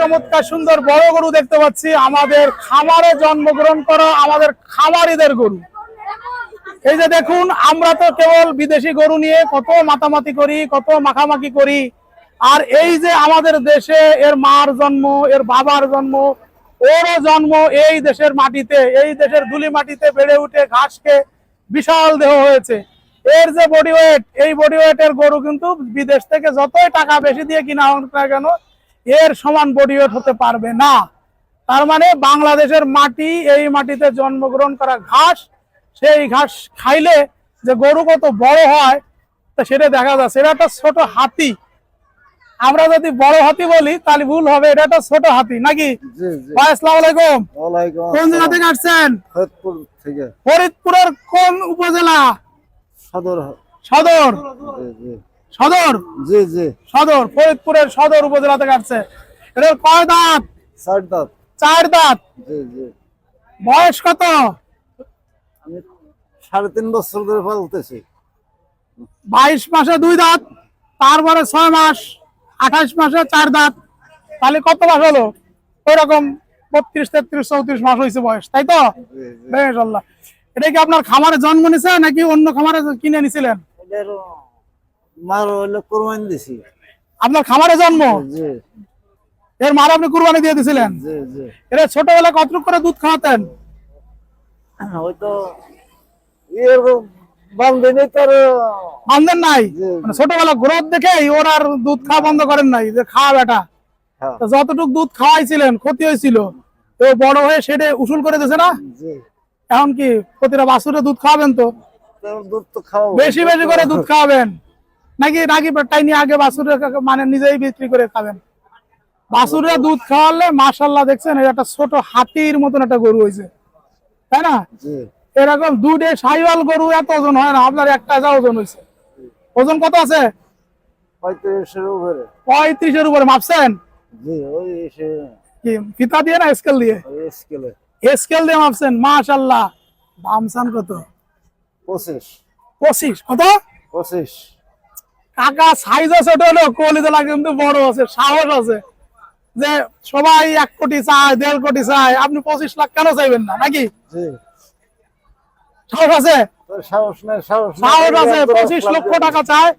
চমৎকার সুন্দর বড় গরু দেখতে পাচ্ছি। আমাদের জন্মগ্রহণ করা আমাদের গরু। এই যে দেখুন, আমরা তো কেবল বিদেশি গরু নিয়ে কত মাতামাতি করি, কত মাখামাখি করি। আর এই যে আমাদের দেশে এর মার জন্ম, এর বাবার জন্ম, ওরও জন্ম এই দেশের মাটিতে, এই দেশের ধুলি মাটিতে বেড়ে উঠে ঘাসকে বিশাল দেহ হয়েছে। এর যে বডি ওয়েট এই বডি ওয়েটের গরু কিন্তু বিদেশ থেকে যতই টাকা বেশি দিয়ে কিনা হোক না কেন এর সমান বডি ওয়েট হতে পারবে না। তার মানে বাংলাদেশের মাটি এই মাটিতে জন্মগ্রহণ করা ঘাস সেই ঘাস খাইলে যে গরু কত বড় হয় তা সেটা দেখা যাচ্ছে। এটা একটা ছোট হাতি। আমরা যদি বড় হাতি বলি তাহলে ভুল হবে। এটা একটা ছোট হাতি নাকি? জি জি। ভাই আসসালামু আলাইকুম। কোন জায়গা থেকে আসছেন? ফরিদপুরের কোন উপজেলা? সদর সদর? সদর? জি জি। সদর ফরিদপুরের সদর উপজেলা থেকে আসছে। এটা কয় দাঁত? চার দাঁত। চার দাঁত? জি জি। বয়স কত? আমি সাড়ে তিন বছর ধরে পালতেছি। বাইশ মাসে দুই দাঁত তারপরে ছয় মাস আঠাশ মাসে চার দাঁত। তাহলে কত মাস হলো? ওইরকম বত্রিশ তেত্রিশ চৌত্রিশ মাস হয়েছে বয়স তাই তো? বেশ আল্লাহ এটা কি আপনার খামারে জন্ম নিছে নাকি অন্য খামারে কিনে নিছিলেন? দিছি। আপনার খামারে জন্ম? এর মার আপনি কুরবানি দিয়ে দিছিলেন? এটা ছোটবেলায় কতটুকু করে দুধ খাওয়াতেন? বান্ধেন নাই? মানে ছোটবেলা গ্রোথ দেখে ওর আর দুধ খাওয়া বন্ধ করেন নাই যে খাওয়া বেটা। হ্যাঁ। তো যতটুকু দুধ খাওয়াইছিলেন ক্ষতি হয়েছিল তো বড় হয়ে সেটা উসুল করে দিয়েছে না? এখন কি প্রতিটা বাছুরে দুধ খাওয়াবেন তো? দুধ তো খাও বেশি বেশি করে দুধ খাওয়াবেন। নাকি নাকি টাই নিয়ে আগে বাছুরে মানে নিজেই বিক্রি করে খাবেন? বাছুরে দুধ খাওয়ালে মাশাল্লাহ দেখছেন এটা একটা ছোট হাতির মতন একটা গরু হয়েছে তাই না? এরকম দুধে সাইওয়াল গরু এত ওজন হয় না আপনার একটা যা ওজন হয়েছে ওজন কত আছে? পঁয়ত্রিশের উপরে। পঁয়ত্রিশের উপরে মাপছেন? জি ওই কি ফিতা দিয়ে না স্কেল দিয়ে? স্কেলে। স্কেল দিয়ে মাপছেন মাশাল্লাহ দাম চান কত? পঁচিশ। পঁচিশ। কত? পঁচিশ। কাকা সাইজ কলিতলা কিন্তু বড় আছে সাহস আছে। যে সবাই এক কোটি চায় দেড় কোটি চায় আপনি পঁচিশ লাখ কেন চাইবেন না নাকি? জি। সাহস আছে? সাহস আছে পঁচিশ লক্ষ টাকা চায়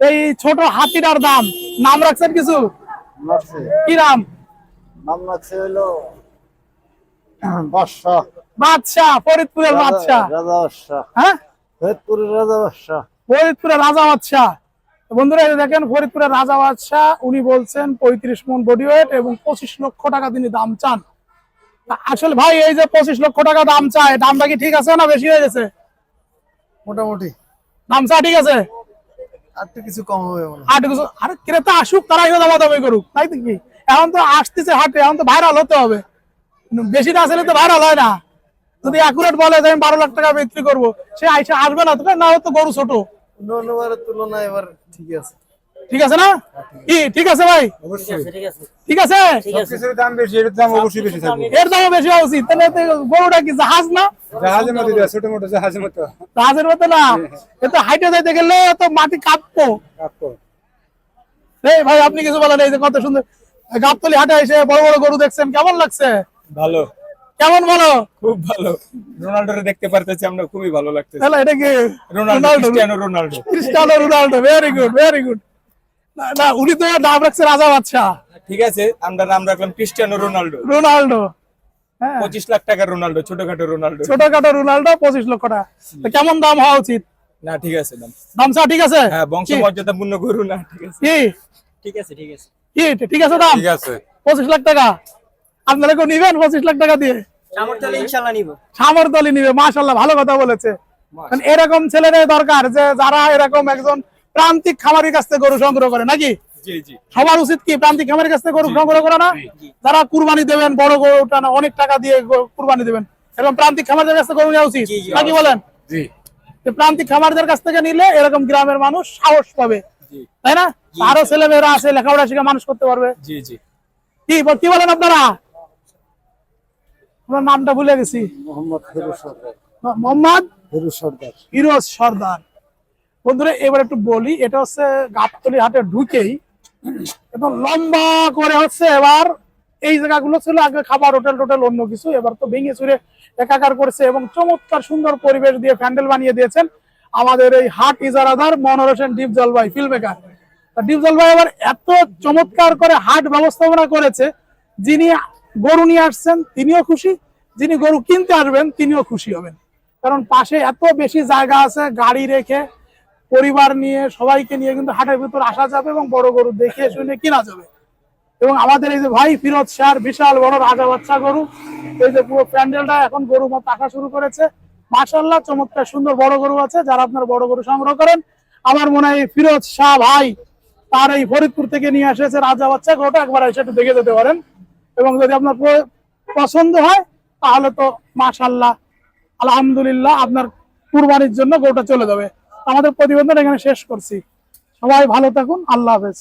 এই ছোট হাতিটার দাম। নাম রাখছেন কিছু। কি নাম? নাম লাগছে হইল বাদশাহ। বাদশাহ ফরিদপুরের বাদশাহ। রাজা বাদশাহ। হ্যাঁ? ফরিদপুরের রাজা বাদশাহ। ফরিদপুরের রাজা বাদশাহ। বন্ধুরা দেখেন ফরিদপুরের রাজা বাদশাহ উনি বলছেন পঁয়ত্রিশ মন বডি ওয়েট এবং পঁচিশ লক্ষ টাকা তিনি দাম চান। আসলে ভাই এই যে পঁচিশ লক্ষ টাকা দাম চায় দামটা কি ঠিক আছে না বেশি হয়ে গেছে? মোটামুটি। দাম চা ঠিক আছে? আর কিছু কম হবে মনে আর কিছু আরে ক্রেতা আসুক তারাই দামা দামি করুক তাই তো কি এখন তো আসতেছে হাটে এখন তো ভাইরাল হতে হবে। বেশি না আসলে তো ভাইরাল হয় না। যদি অ্যাকুরেট বলে যে আমি বারো লাখ টাকা বিক্রি করব সে আইসা আসবে না তো না হয়তো গরু ছোট। অন্যবারের তুলনায় এবার ঠিক আছে। ঠিক আছে না? কি ঠিক আছে ভাই? ঠিক আছে দাম বেশি এর দাম অবশ্যই বেশি থাকবে। এর দামও বেশি হওয়া উচিত। তাহলে গরুটা কি জাহাজ না? জাহাজের মতো ছোট মোটো জাহাজের মতো। জাহাজের মতো না? এ তো হাইটে যাইতে গেলে তো মাটি কাঁপবো কাকু এই ভাই আপনি কিছু বলেন এই যে কত সুন্দর গাবতলি হাটে এসে বড় বড় গরু দেখছেন কেমন লাগছে? ভালো। কেমন বলো খুব ভালো। রোনাল্ডোরে দেখতে পারতেছি আমরা খুবই ভালো লাগতেছে। তাহলে এটা কি Ronaldo Ronaldo? Cristiano Ronaldo. Cristiano Ronaldo very good very good না না উনি তো নাম রাখছে রাজা বাচ্চা ঠিক আছে আমরা নাম রাখলাম ক্রিস্টিয়ানো রোনাল্ডো। রোনাল্ডো। হ্যাঁ। পঁচিশ লাখ টাকার রোনাল্ডো ছোটখাটো রোনাল্ডো। ছোটখাটো রোনাল্ডো পঁচিশ লক্ষ টাকা। তো কেমন দাম হওয়া উচিত? না ঠিক আছে দাম। দাম চা ঠিক আছে? হ্যাঁ বংশ? মর্যাদা পূর্ণ গরু না ঠিক আছে। কি? ঠিক আছে ঠিক আছে। কি ঠিক আছে দাম? ঠিক আছে। পঁচিশ লাখ টাকা। আপনারা কেউ নিবেন পঁচিশ লাখ টাকা দিয়ে? নিব। মাশাল্লাহ ভালো কথা বলেছে। এরকম ছেলেদের দরকার যে যারা এরকম একজন প্রান্তিক খামারির কাছ থেকে গরু সংগ্রহ করে নাকি? জি জি। সবার উচিত কি প্রান্তিক খামারের কাছ থেকে গরু সংগ্রহ করা না? যারা কুরবানি দেবেন বড় গরুটা অনেক টাকা দিয়ে কুরবানি দেবেন। এরকম প্রান্তিক খামারদের কাছ থেকে গরু নেওয়া উচিত নাকি বলেন? প্রান্তিক খামারদের কাছ থেকে নিলে এরকম গ্রামের মানুষ সাহস পাবে। তাই না? আরও ছেলে মেয়েরা আছে লেখাপড়া শিখে মানুষ করতে পারবে। জি জি। কি বল- কি বলেন আপনারা? আমার নামটা ভুলে গেছি। মোহাম্মদ ফিরোজ সর্দার। মোহাম্মদ ফিরোজ সর্দার। ফিরোজ সর্দার। বন্ধুরা এবার একটু বলি এটা হচ্ছে গাবতলি হাটে ঢুকেই এবং লম্বা করে হচ্ছে এবার এই জায়গাগুলো ছিল আগে খাবার হোটেল টোটেল অন্য কিছু এবার তো ভেঙে চুরে একাকার করেছে এবং চমৎকার সুন্দর পরিবেশ দিয়ে প্যান্ডেল বানিয়ে দিয়েছেন আমাদের এই হাট ইজারাদার মনোর হোসেন ডিপ জলবাই ফিল্ম মেকার ডিপ জলবাই আবার এত চমৎকার করে হাট ব্যবস্থাপনা করেছে যিনি গরু নিয়ে আসছেন, তিনিও খুশি। যিনি গরু কিনতে আসবেন, তিনিও খুশি হবেন। কারণ পাশে এত বেশি জায়গা আছে, গাড়ি রেখে, পরিবার নিয়ে, সবাইকে নিয়ে কিন্তু হাটের ভিতর আসা যাবে এবং বড় গরু দেখে শুনে কিনা যাবে। এবং আমাদের এই যে ভাই ফিরোজ শাহর বিশাল বড় রাজা বাচ্চা গরু। এই যে পুরো প্যান্ডেলটা এখন গরু মত আসা শুরু করেছে। মাশাল্লাহ চমৎকার সুন্দর বড় গরু আছে, যারা আপনার বড় গরু সংগ্রহ করেন। আমার মনে হয় ফিরোজ শাহ ভাই, তার এই ফরিদপুর থেকে নিয়ে এসেছে রাজা বাচ্চা গরুটা, একবার এসে একটু দেখে যেতে পারেন। এবং যদি আপনার পছন্দ হয়, তাহলে তো মাশাল্লাহ আলহামদুলিল্লাহ আপনার কুরবানির জন্য গোটা চলে যাবে। আমাদের প্রতিবেদন এখানে শেষ করছি। সবাই ভালো থাকুন, আল্লাহ হাফেজ।